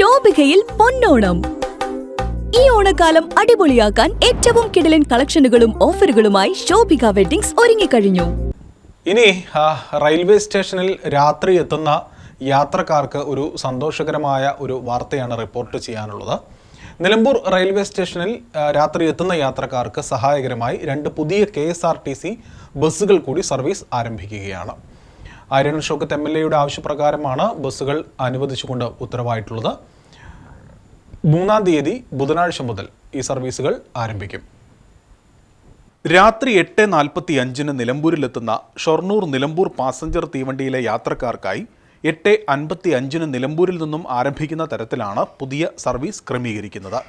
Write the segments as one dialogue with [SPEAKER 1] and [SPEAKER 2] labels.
[SPEAKER 1] ശോഭികയിൽ പൊന്നോണം. ഈ ഓണക്കാലം അടിപൊളിയാക്കാൻ ഏറ്റവും കിടിലൻ കളക്ഷനുകളും ഓഫറുകളുമായി ശോഭിക വെഡിങ്സ് ഒരുങ്ങിക്കഴിഞ്ഞു.
[SPEAKER 2] ഇനി റെയിൽവേ സ്റ്റേഷനിൽ രാത്രി എത്തുന്ന യാത്രക്കാർക്ക് ഒരു സന്തോഷകരമായ ഒരു വാർത്തയാണ് റിപ്പോർട്ട് ചെയ്യാനുള്ളത്. നിലമ്പൂർ റെയിൽവേ സ്റ്റേഷനിൽ രാത്രി എത്തുന്ന യാത്രക്കാർക്ക് സഹായകരമായി രണ്ട് പുതിയ K S R T C ബസ്സുകൾ കൂടി സർവീസ് ആരംഭിക്കുകയാണ്. ആര്യൻ ഷോക്കത്ത് എം എൽ എയുടെ ആവശ്യപ്രകാരമാണ് ബസ്സുകൾ അനുവദിച്ചുകൊണ്ട് ഉത്തരവായിട്ടുള്ളത്. മൂന്നാം തീയതി ബുധനാഴ്ച മുതൽ ഈ സർവീസുകൾ ആരംഭിക്കും. രാത്രി എട്ട് നാൽപ്പത്തി അഞ്ചിന് നിലമ്പൂരിലെത്തുന്ന ഷൊർണൂർ നിലമ്പൂർ പാസഞ്ചർ തീവണ്ടിയിലെ യാത്രക്കാർക്കായി എട്ട് അൻപത്തി അഞ്ചിന് നിലമ്പൂരിൽ നിന്നും ആരംഭിക്കുന്ന തരത്തിലാണ് പുതിയ സർവീസ് ക്രമീകരിക്കുന്നത്.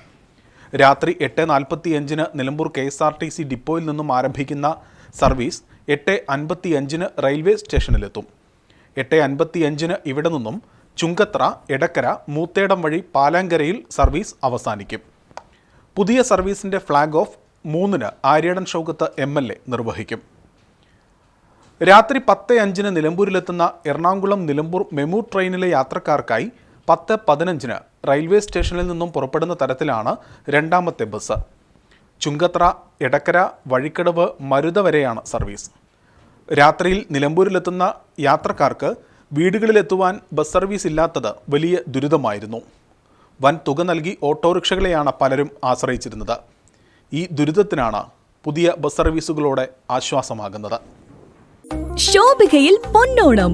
[SPEAKER 2] രാത്രി എട്ട് നാൽപ്പത്തി അഞ്ചിന് Nilambur K S R T C ഡിപ്പോയിൽ നിന്നും ആരംഭിക്കുന്ന സർവീസ് എട്ട് അൻപത്തി അഞ്ചിന് റെയിൽവേ സ്റ്റേഷനിലെത്തും. എട്ട് അൻപത്തി അഞ്ചിന് ഇവിടെ നിന്നും ചുങ്കത്ര എടക്കര മൂത്തേടം വഴി പാലാങ്കരയിൽ സർവീസ് അവസാനിക്കും. പുതിയ സർവീസിന്റെ ഫ്ളാഗ് ഓഫ് മൂന്നിന് Aryadan Shoukath M L A നിർവഹിക്കും. രാത്രി പത്ത് അഞ്ചിന് നിലമ്പൂരിലെത്തുന്ന എറണാകുളം നിലമ്പൂർ മെമു ട്രെയിനിലെ യാത്രക്കാർക്കായി പത്ത് പതിനഞ്ചിന് റെയിൽവേ സ്റ്റേഷനിൽ നിന്നും പുറപ്പെടുന്ന തരത്തിലാണ് രണ്ടാമത്തെ ബസ്. ചുങ്കത്ര എടക്കര വഴിക്കടവ് മരുത വരെയാണ് സർവീസ്. രാത്രിയിൽ നിലമ്പൂരിലെത്തുന്ന യാത്രക്കാർക്ക് വീടുകളിലെത്തുവാൻ ബസ് സർവീസ് ഇല്ലാത്തത് വലിയ ദുരിതമായിരുന്നു. വൻ തുക നൽകി ഓട്ടോറിക്ഷകളെയാണ് പലരും ആശ്രയിച്ചിരുന്നത്. ഈ ദുരിതത്തിനാണ് പുതിയ ബസ് സർവീസുകളോടെ ആശ്വാസമാകുന്നത്.
[SPEAKER 1] ശോഭികയിൽ പൊന്നോണം.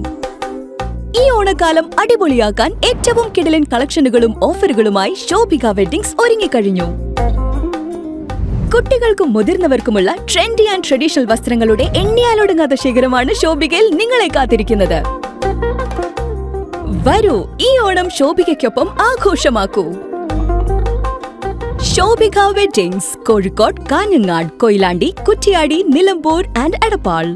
[SPEAKER 1] ഈ ഓണക്കാലം അടിപൊളിയാക്കാൻ ഏറ്റവും കിടലൻ കളക്ഷനുകളും ഓഫറുകളുമായി ശോഭിക വെഡിങ്സ് ഒരുങ്ങിക്കഴിഞ്ഞു. കുട്ടികൾക്കും മുതിർന്നവർക്കുമുള്ള ട്രെൻഡി ആൻഡ് ട്രഡീഷണൽ വസ്ത്രങ്ങളുടെ എണ്ണിയാലൊടുങ്ങാത്ത ശേഖരമാണ് ശോഭികയിൽ നിങ്ങളെ കാത്തിരിക്കുന്നത്. വരൂ ഈ ഓണം ശോഭികയ്ക്കൊപ്പം ആഘോഷമാക്കൂ. Shobhika weddings Kozhikode Kanhangad Koyilandy Kuttiady Nilambur and Edappal.